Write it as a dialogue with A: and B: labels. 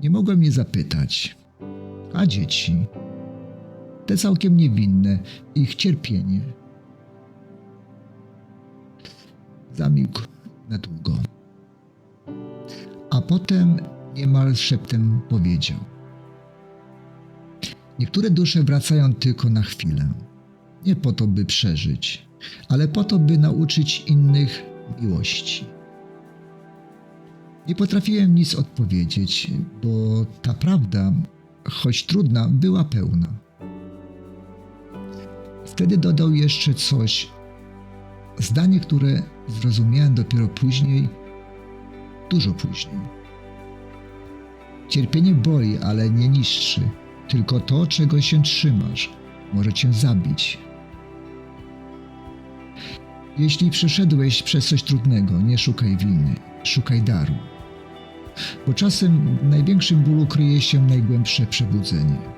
A: Nie mogłem nie zapytać. A dzieci? Te całkiem niewinne, ich cierpienie. Zamilkł na długo. A potem niemal szeptem powiedział. Niektóre dusze wracają tylko na chwilę. Nie po to, by przeżyć, ale po to, by nauczyć innych miłości. Nie potrafiłem nic odpowiedzieć, bo ta prawda, choć trudna, była pełna. Wtedy dodał jeszcze coś, zdanie, które zrozumiałem dopiero później, dużo później. Cierpienie boli, ale nie niszczy. Tylko to, czego się trzymasz, może cię zabić. Jeśli przeszedłeś przez coś trudnego, nie szukaj winy, szukaj daru. Bo czasem w największym bólu kryje się najgłębsze przebudzenie.